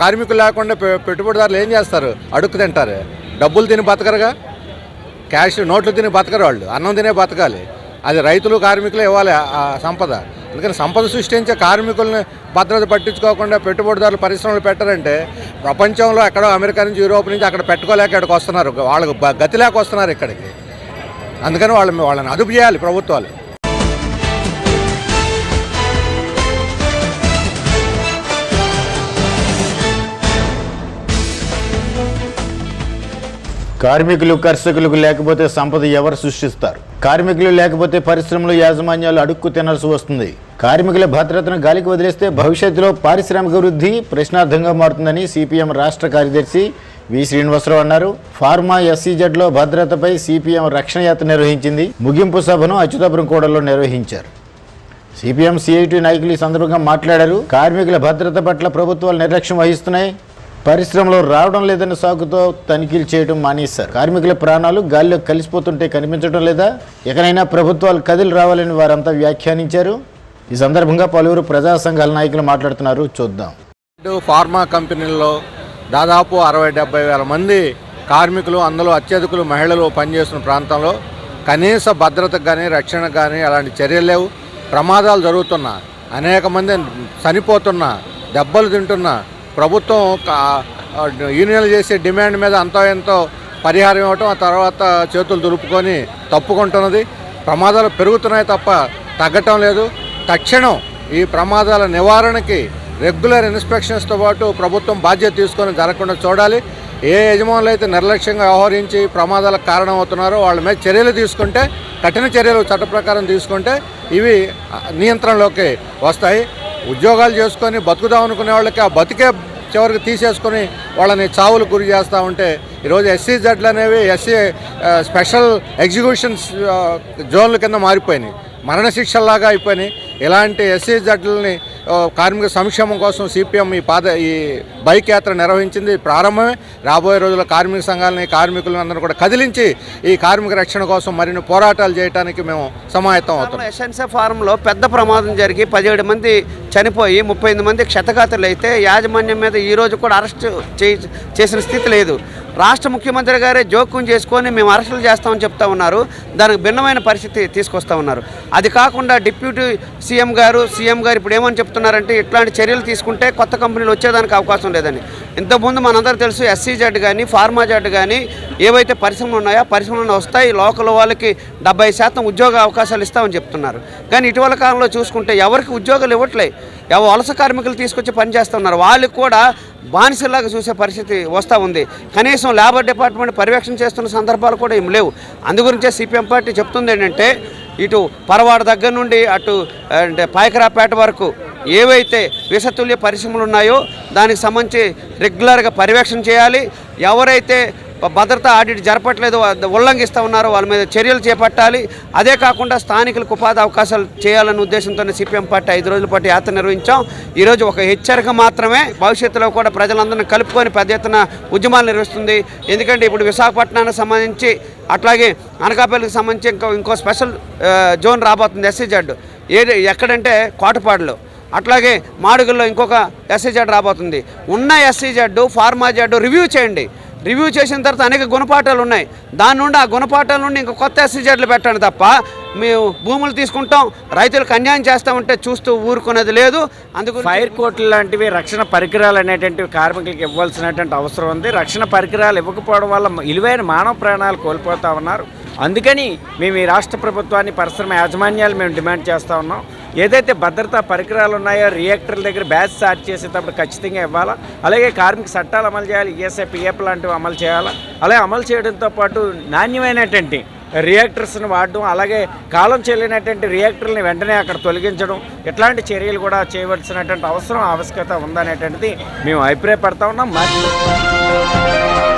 కార్మికులు లేకుండా పె- పెట్టుబడిదారులు ఏం చేస్తారు? అడుక్కు తింటారు. డబ్బులు తిని బతకరుగా? క్యాష్ నోట్లు తిని బతకరు వాళ్ళు. అన్నం తినే బతకాలి. అది రైతులు కార్మికులు ఇవ్వాలి ఆ- సంపద. అందుకని సంపద సృష్టించే కార్మికుల్ని భద్రత పట్టించుకోకుండా పెట్టుబడిదారులు పరిశ్రమలు పెట్టారంటే ప్రపంచంలో ఎక్కడో అమెరికా నుంచి యూరోప్ నుంచి అక్కడ పెట్టుకోలేక ఇక్కడికి వస్తున్నారు. వాళ్ళకి గతి లేక వస్తున్నారు ఇక్కడికి. అందుకని వాళ్ళని వాళ్ళని అదుపు చేయాలి ప్రభుత్వాలు. కార్మికులు కర్షకులకు లేకపోతే సంపద ఎవరు సృష్టిస్తారు? కార్మికులు లేకపోతే పరిశ్రమలు యాజమాన్యాలు అడుక్కు తినాల్సి వస్తుంది. కార్మికుల భద్రతను గాలికి వదిలేస్తే భవిష్యత్తులో పారిశ్రామిక వృద్ధి ప్రశ్నార్థంగా మారుతుందని సిపిఎం రాష్ట్ర కార్యదర్శి వి. శ్రీనివాసరావు అన్నారు. ఫార్మా ఎస్సీజెడ్లో భద్రతపై సిపిఎం రక్షణ యాత్ర నిర్వహించింది. ముగింపు సభను అచ్యుతాపురం కూడలో నిర్వహించారు. సిపిఎం సిఐటి నాయకులు ఈ సందర్భంగా మాట్లాడారు. కార్మికుల భద్రత పట్ల ప్రభుత్వాలు నిర్లక్ష్యం వహిస్తున్నాయి. పరిశ్రమలో రావడం లేదన్న సాకుతో తనిఖీలు చేయడం మానేశారు. కార్మికుల ప్రాణాలు గాల్లో కలిసిపోతుంటే కనిపించడం లేదా? ఎక్కడైనా ప్రభుత్వాలు కదిలి రావాలని వారంతా వ్యాఖ్యానించారు. ఈ సందర్భంగా పలువురు ప్రజా సంఘాల నాయకులు మాట్లాడుతున్నారు. చూద్దాం. ఫార్మా కంపెనీల్లో దాదాపు అరవై డెబ్బై వేల మంది కార్మికులు అందులో అత్యధికులు మహిళలు పనిచేస్తున్న ప్రాంతంలో కనీస భద్రతకు కానీ రక్షణకు కానీ అలాంటి చర్యలు లేవు. ప్రమాదాలు జరుగుతున్నా అనేక మంది చనిపోతున్నా దెబ్బలు తింటున్నా ప్రభుత్వం యూనియన్లు చేసే డిమాండ్ మీద అంతో ఎంతో పరిహారం ఇవ్వటం ఆ తర్వాత చేతులు దులుపుకొని తప్పుకుంటున్నది. ప్రమాదాలు పెరుగుతున్నాయి తప్ప తగ్గటం లేదు. తక్షణం ఈ ప్రమాదాల నివారణకి రెగ్యులర్ ఇన్స్పెక్షన్స్తో పాటు ప్రభుత్వం బాధ్యత తీసుకొని జరగకుండా చూడాలి. ఏ యజమానులు అయితే నిర్లక్ష్యంగా వ్యవహరించి ప్రమాదాలకు కారణమవుతున్నారో వాళ్ళ మీద చర్యలు తీసుకుంటే కఠిన చర్యలు చట్ట ప్రకారం తీసుకుంటే ఇవి నియంత్రణలోకి వస్తాయి. ఉద్యోగాలు చేసుకొని బతుకుదాం అనుకునే వాళ్ళకి ఆ బతికే చివరికి తీసేసుకొని వాళ్ళని చావులు గురి చేస్తూ ఉంటే ఈరోజు ఎస్సీ జడ్లు అనేవి ఎస్సీ స్పెషల్ ఎగ్జిక్యూషన్స్ జోన్ల కింద మారిపోయినాయి. మరణశిక్షల్లాగా అయిపోయినాయి. ఇలాంటి ఎస్సీ జడ్లని కార్మిక సంక్షేమం కోసం సిపిఎం ఈ పాద ఈ బైక్ యాత్ర నిర్వహించింది. ప్రారంభమే రాబోయే రోజుల్లో కార్మిక సంఘాలని కార్మికులను అందరూ కూడా కదిలించి ఈ కార్మిక రక్షణ కోసం మరిన్ని పోరాటాలు చేయడానికి మేము సమాయత్తం అవుతాం. ఎస్ఎన్సీ ఫారంలో పెద్ద ప్రమాదం జరిగి పదిహేడు మంది చనిపోయి ముప్పై ఎనిమిది మంది క్షతగాతులు అయితే యాజమాన్యం మీద ఈ రోజు కూడా అరెస్ట్ చేసిన స్థితి లేదు. రాష్ట్ర ముఖ్యమంత్రి గారే జోక్యం చేసుకొని మేము అరెస్టులు చేస్తామని చెప్తా ఉన్నారు. దానికి భిన్నమైన పరిస్థితి తీసుకొస్తా ఉన్నారు. అది కాకుండా డిప్యూటీ సీఎం గారు సీఎం గారు ఇప్పుడు ఏమని చెప్తున్నారంటే ఇట్లాంటి చర్యలు తీసుకుంటే కొత్త కంపెనీలు వచ్చేదానికి అవకాశం లేదని. ఇంతకుముందు మనందరూ తెలుసు ఎస్సీ జడ్ కానీ ఫార్మా జడ్ కానీ ఏవైతే పరిశ్రమలు ఉన్నాయో పరిశ్రమలు వస్తాయి. లోకల్ వాళ్ళకి డెబ్బై శాతం ఉద్యోగ అవకాశాలు ఇస్తామని చెప్తున్నారు. కానీ ఇటీవల కాలంలో చూసుకుంటే ఎవరికి ఉద్యోగాలు ఇవ్వట్లే. ఎవరు వలస కార్మికులు తీసుకొచ్చి పనిచేస్తున్నారు వాళ్ళకి కూడా బానిసలాగా చూసే పరిస్థితి వస్తూ ఉంది. కనీసం లేబర్ డిపార్ట్మెంట్ పర్యవేక్షణ చేస్తున్న సందర్భాలు కూడా ఏం లేవు. అందుగురించే సిపిఎం పార్టీ చెప్తుంది ఏంటంటే ఇటు పరవాడ దగ్గర నుండి అటు అంటే పాయకరాపేట వరకు ఏవైతే విషతుల్య పరిశ్రమలు ఉన్నాయో దానికి సంబంధించి రెగ్యులర్గా పర్యవేక్షణ చేయాలి. ఎవరైతే భద్రత ఆడిట్ జరపట్లేదు ఉల్లంఘిస్తూ ఉన్నారో వాళ్ళ మీద చర్యలు చేపట్టాలి. అదే కాకుండా స్థానికులకు ఉపాధి అవకాశాలు చేయాలనే ఉద్దేశంతో సిపిఎం పార్టీ ఐదు రోజుల పాటు యాత్ర నిర్వహించాం. ఈరోజు ఒక హెచ్చరిక మాత్రమే. భవిష్యత్తులో కూడా ప్రజలందరినీ కలుపుకొని పెద్ద ఎత్తున ఉద్యమాలు నిర్వహిస్తుంది. ఎందుకంటే ఇప్పుడు విశాఖపట్నానికి సంబంధించి అట్లాగే అనకాపల్లికి సంబంధించి ఇంకో ఇంకో స్పెషల్ జోన్ రాబోతుంది ఎస్సీ జడ్ ఏది ఎక్కడంటే కోటపాడులో. అట్లాగే మాడుగుల్లో ఇంకొక ఎస్సీ జడ్ రాబోతుంది. ఉన్న SC Z pharma Z review చేయండి. రివ్యూ చేసిన తర్వాత అనేక గుణపాఠాలు ఉన్నాయి. దాని నుండి ఆ గుణపాఠాల నుండి ఇంకా కొత్త ఎస్సీ జడ్లు పెట్టండి తప్ప మేము భూములు తీసుకుంటాం రైతులకు అన్యాయం చేస్తామంటే చూస్తూ ఊరుకునేది లేదు. అందుకు ఫైర్ కోట్లు లాంటివి రక్షణ పరికరాలు అనేటువంటివి కార్మికులకు ఇవ్వాల్సినటువంటి అవసరం ఉంది. రక్షణ పరికరాలు ఇవ్వకపోవడం వల్ల విలువైన మానవ ప్రాణాలు కోల్పోతా ఉన్నారు. అందుకని మేము ఈ రాష్ట్ర ప్రభుత్వాన్ని పరిశ్రమ యాజమాన్యాలు మేము డిమాండ్ చేస్తూ ఉన్నాం. ఏదైతే భద్రతా పరికరాలు ఉన్నాయో రియాక్టర్ల దగ్గర బ్యాచ్ స్టార్ట్ చేసేటప్పుడు ఖచ్చితంగా ఇవ్వాలా? అలాగే కార్మిక చట్టాలు అమలు చేయాలి ఈఎస్ఐ పిఎఫ్ లాంటివి అమలు చేయాలా? అలాగే అమలు చేయడంతో పాటు నాణ్యమైనటువంటి రియాక్టర్స్ని వాడడం అలాగే కాలం చెల్లినటువంటి రియాక్టర్ని వెంటనే అక్కడ తొలగించడం ఇట్లాంటి చర్యలు కూడా చేయవలసినటువంటి అవసరం ఆవశ్యకత ఉందనేటువంటిది మేము అభిప్రాయపడతా ఉన్నాం. మరి